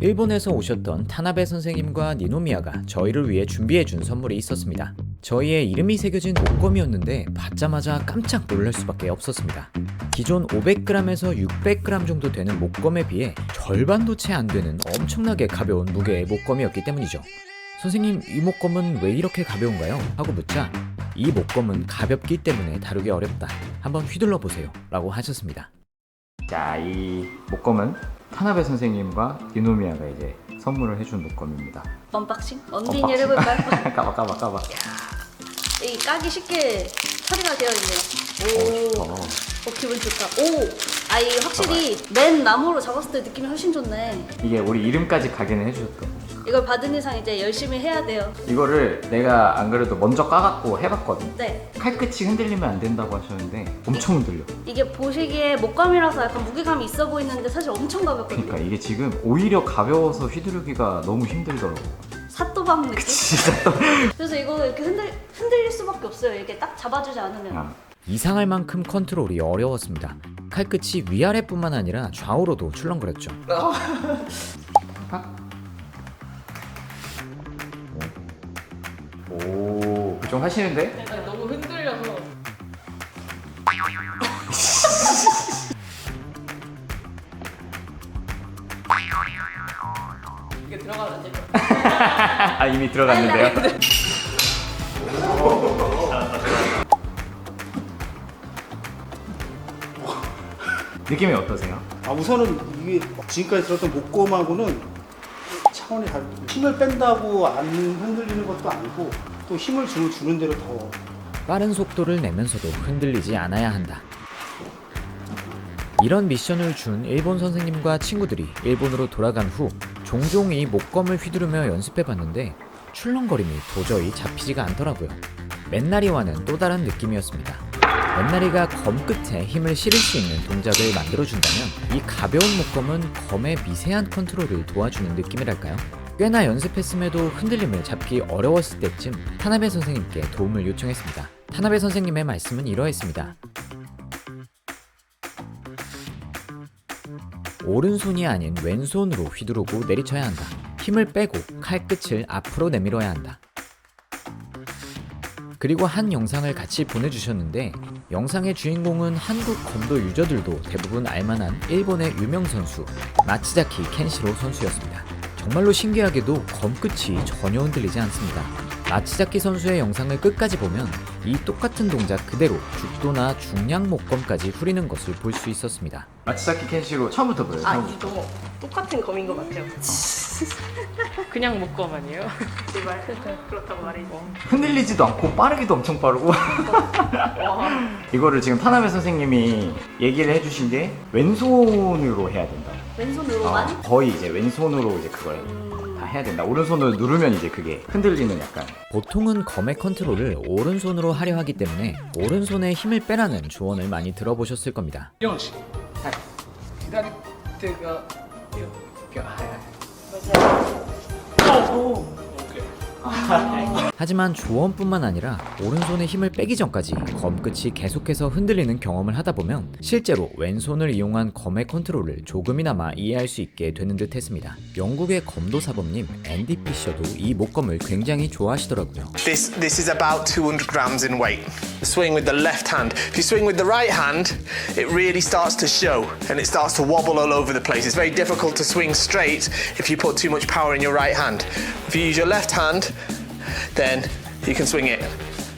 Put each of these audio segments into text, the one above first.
일본에서 오셨던 타나베 선생님과 니노미야가 저희를 위해 준비해 준 선물이 있었습니다. 저희의 이름이 새겨진 목검이었는데 받자마자 깜짝 놀랄 수밖에 없었습니다. 기존 500g에서 600g 정도 되는 목검에 비해 절반도 채 안 되는 엄청나게 가벼운 무게의 목검이었기 때문이죠. 선생님, 이 목검은 왜 이렇게 가벼운가요? 하고 묻자 이 목검은 가볍기 때문에 다루기 어렵다. 한번 휘둘러 보세요. 라고 하셨습니다. 자, 이 목검은 타나베 선생님과 유노미야가 이제 선물을 해준 목검입니다. 언박싱? 언빈을 해볼까요? 까봐 까봐 까봐. 이 까기 쉽게 처리가 되어 있네요. 오, 어, 어, 기분 좋다. 오, 아 이 확실히 맨 나무로 잡았을 때 느낌이 훨씬 좋네. 이게 우리 이름까지 가게는 해주셨던. 이걸 받은 이상 이제 열심히 해야 돼요. 이거를 내가 안 그래도 먼저 까갖고 해봤거든. 네, 칼끝이 흔들리면 안 된다고 하셨는데 엄청 흔들려. 이게 보시기에 목감이라서 약간 무게감이 있어 보이는데 사실 엄청 가볍거든요. 그러니까 이게 지금 오히려 가벼워서 휘두르기가 너무 힘들더라고. 사또밤 느낌? 그래서 이거 이렇게 흔들, 흔들릴 수밖에 없어요. 이렇게 딱 잡아주지 않으면. 야, 이상할 만큼 컨트롤이 어려웠습니다. 칼끝이 위아래뿐만 아니라 좌우로도 출렁거렸죠. 오, 그 좀 하시는데? 약간 너무 흔들려서 아 이미 들어갔는데요. 느낌이 어떠세요? 아 우선은 이게 지금까지 들었던 목검하고는 차원이 다르 힘을 뺀다고 안 흔들리는 것도 아니고 또 힘을 주는, 주는 대로 더 빠른 속도를 내면서도 흔들리지 않아야 한다. 이런 미션을 준 일본 선생님과 친구들이 일본으로 돌아간 후 종종 이 목검을 휘두르며 연습해봤는데 출렁거림이 도저히 잡히지가 않더라고요. 맨나리와는 또 다른 느낌이었습니다. 맨나리가 검 끝에 힘을 실을 수 있는 동작을 만들어준다면 이 가벼운 목검은 검의 미세한 컨트롤을 도와주는 느낌이랄까요? 꽤나 연습했음에도 흔들림을 잡기 어려웠을 때쯤 타나베 선생님께 도움을 요청했습니다. 타나베 선생님의 말씀은 이러했습니다. 오른손이 아닌 왼손으로 휘두르고 내리쳐야 한다. 힘을 빼고 칼끝을 앞으로 내밀어야 한다. 그리고 한 영상을 같이 보내주셨는데 영상의 주인공은 한국 검도 유저들도 대부분 알만한 일본의 유명 선수 마츠자키 켄시로 선수였습니다. 정말로 신기하게도 검끝이 전혀 흔들리지 않습니다. 마츠자키 선수의 영상을 끝까지 보면 이 똑같은 동작 그대로 죽도나 중량 목검까지 후리는 것을 볼 수 있었습니다. 마츠자키 켄시로 처음부터 보여요. 아 이거 똑같은 검인 것 같아요 그냥 목검 아니에요? 제발 그렇다고 말해줘 흔들리지도 않고 빠르기도 엄청 빠르고 와 이거를 지금 타나베 선생님이 얘기를 해주신 게 왼손으로 해야 된다. 왼손으로만? 어, 거의 이제 왼손으로 이제 그걸 다 해야 된다. 오른손으로 누르면 이제 그게 흔들리는 약간. 보통은 검의 컨트롤을 오른손으로 하려 하기 때문에 오른손에 힘을 빼라는 조언을 많이 들어보셨을 겁니다. 뼈. 뼈. 아. 맞아요. 오. 오케이. 아. 아. 아, 아 하지만 조언뿐만 아니라 오른손에 힘을 빼기 전까지 검끝이 계속해서 흔들리는 경험을 하다 보면 실제로 왼손을 이용한 검의 컨트롤을 조금이나마 이해할 수 있게 되는 듯 했습니다. 영국의 검도 사범님 앤디 피셔도 이 목검을 굉장히 좋아하시더라고요. This this is about 200 grams in weight. Swing with the left hand. If you swing with the right hand, it really starts to show and it starts to wobble all over the place. It's very difficult to swing straight if you put too much power in your right hand. If you use your left hand, then you can swing it.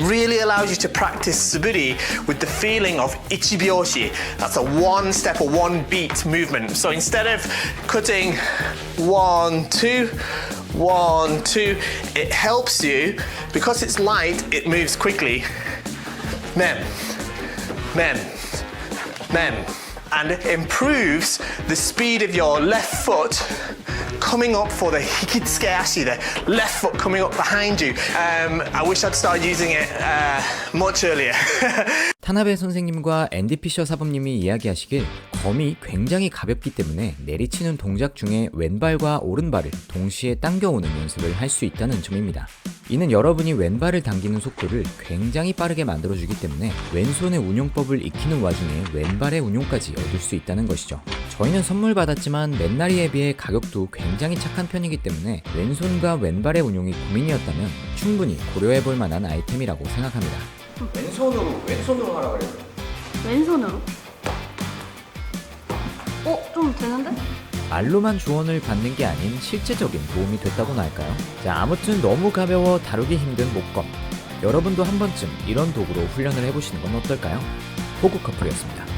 Really allows you to practice suburi with the feeling of ichibyoshi. That's a one step or one beat movement. So instead of cutting one, two, one, two, it helps you because it's light, it moves quickly. Mem, mem, mem, and it improves the speed of your left foot coming up for the hikitsuke ashi, the left foot coming up behind you. Um, I wish I'd started using it uh, much earlier. 타나베 선생님과 앤디 피셔 사범님이 이야기하시길 검이 굉장히 가볍기 때문에 내리치는 동작 중에 왼발과 오른발을 동시에 당겨오는 연습을 할 수 있다는 점입니다. 이는 여러분이 왼발을 당기는 속도를 굉장히 빠르게 만들어주기 때문에 왼손의 운용법을 익히는 와중에 왼발의 운용까지 얻을 수 있다는 것이죠. 저희는 선물 받았지만 맨날이에 비해 가격도 굉장히 착한 편이기 때문에 왼손과 왼발의 운용이 고민이었다면 충분히 고려해 볼 만한 아이템이라고 생각합니다. 왼손으로 왼손으로 하라 그래요. 왼손으로? 어? 좀 되는데? 말로만 조언을 받는 게 아닌 실제적인 도움이 됐다고나 할까요? 자, 아무튼 너무 가벼워 다루기 힘든 목검. 여러분도 한 번쯤 이런 도구로 훈련을 해보시는 건 어떨까요? 호구 커플이었습니다.